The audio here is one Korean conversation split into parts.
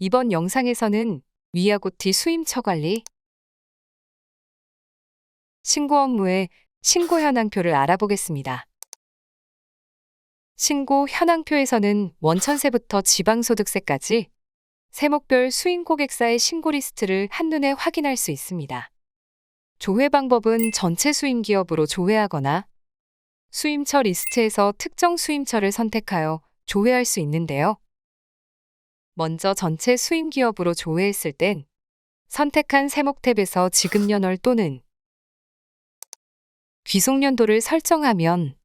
이번 영상에서는 위아고티 수임처 관리, 신고 업무의 신고 현황표를 알아보겠습니다. 신고 현황표에서는 원천세부터 지방소득세까지 세목별 수임 고객사의 신고 리스트를 한눈에 확인할 수 있습니다. 조회 방법은 전체 수임 기업으로 조회하거나 수임처 리스트에서 특정 수임처를 선택하여 조회할 수 있는데요. 먼저 전체 수임 기업으로 조회했을 땐 선택한 세목 탭에서 지급연월 또는 귀속연도를 설정하면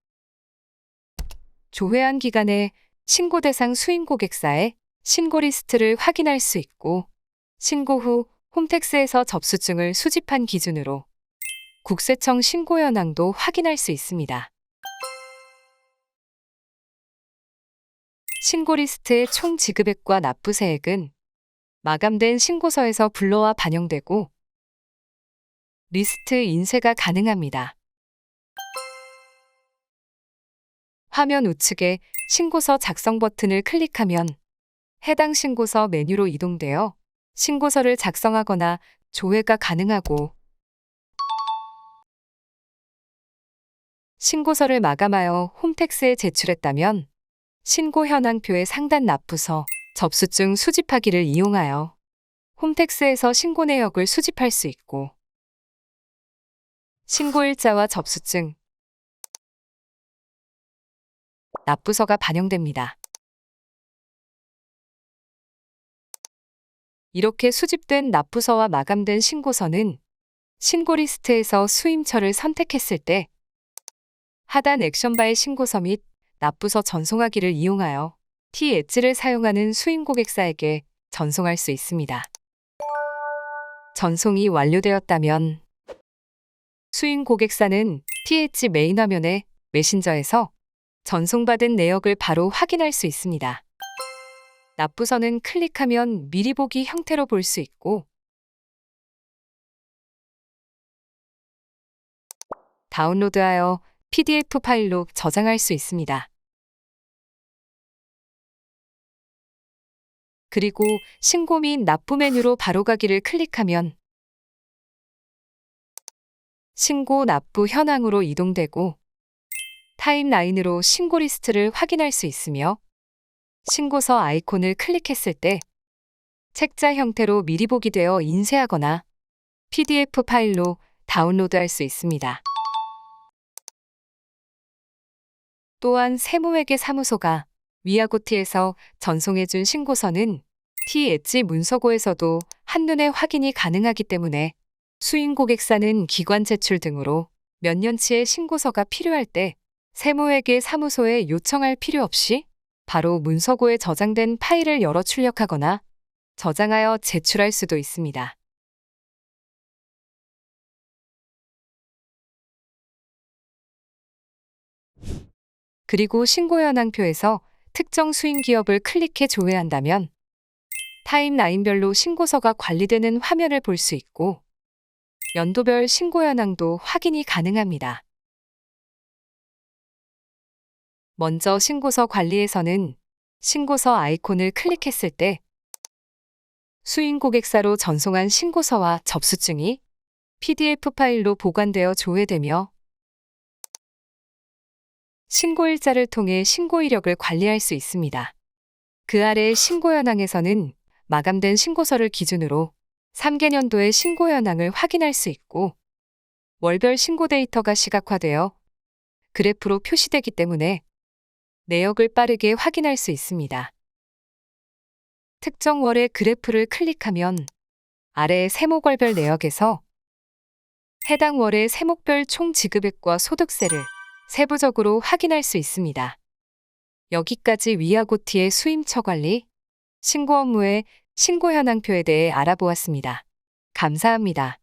조회한 기간에 신고 대상 수임 고객사의 신고 리스트를 확인할 수 있고 신고 후 홈택스에서 접수증을 수집한 기준으로 국세청 신고 현황도 확인할 수 있습니다. 신고 리스트의 총 지급액과 납부세액은 마감된 신고서에서 불러와 반영되고 리스트 인쇄가 가능합니다. 화면 우측에 신고서 작성 버튼을 클릭하면 해당 신고서 메뉴로 이동되어 신고서를 작성하거나 조회가 가능하고 신고서를 마감하여 홈택스에 제출했다면 신고 현황표의 상단 납부서, 접수증 수집하기를 이용하여 홈택스에서 신고 내역을 수집할 수 있고 신고일자와 접수증, 납부서가 반영됩니다. 이렇게 수집된 납부서와 마감된 신고서는 신고 리스트에서 수임처를 선택했을 때 하단 액션바의 신고서 및 납부서 전송하기를 이용하여 T 엣지를 사용하는 수임 고객사에게 전송할 수 있습니다. 전송이 완료되었다면 수임 고객사는 T 엣지 메인 화면에 메신저에서 전송받은 내역을 바로 확인할 수 있습니다. 납부서는 클릭하면 미리 보기 형태로 볼 수 있고 다운로드하여 PDF 파일로 저장할 수 있습니다. 그리고 신고 및 납부 메뉴로 바로 가기를 클릭하면 신고 납부 현황으로 이동되고 타임라인으로 신고 리스트를 확인할 수 있으며 신고서 아이콘을 클릭했을 때 책자 형태로 미리 보기 되어 인쇄하거나 PDF 파일로 다운로드할 수 있습니다. 또한 세무회계 사무소가 위아고티에서 전송해준 신고서는 T 엣지 문서고에서도 한눈에 확인이 가능하기 때문에 수임 고객사는 기관 제출 등으로 몇 년치의 신고서가 필요할 때 세무회계 사무소에 요청할 필요 없이 바로 문서고에 저장된 파일을 열어 출력하거나 저장하여 제출할 수도 있습니다. 그리고 신고 현황표에서 특정 수임 기업을 클릭해 조회한다면 타임라인별로 신고서가 관리되는 화면을 볼 수 있고 연도별 신고 현황도 확인이 가능합니다. 먼저 신고서 관리에서는 신고서 아이콘을 클릭했을 때 수임 고객사로 전송한 신고서와 접수증이 PDF 파일로 보관되어 조회되며 신고일자를 통해 신고 이력을 관리할 수 있습니다. 그 아래 신고 현황에서는 마감된 신고서를 기준으로 3개년도의 신고 현황을 확인할 수 있고 월별 신고 데이터가 시각화되어 그래프로 표시되기 때문에 내역을 빠르게 확인할 수 있습니다. 특정 월의 그래프를 클릭하면 아래 세목월별 내역에서 해당 월의 세목별 총 지급액과 소득세를 세부적으로 확인할 수 있습니다. 여기까지 위아고티의 수임처 관리, 신고 업무의 신고 현황표에 대해 알아보았습니다. 감사합니다.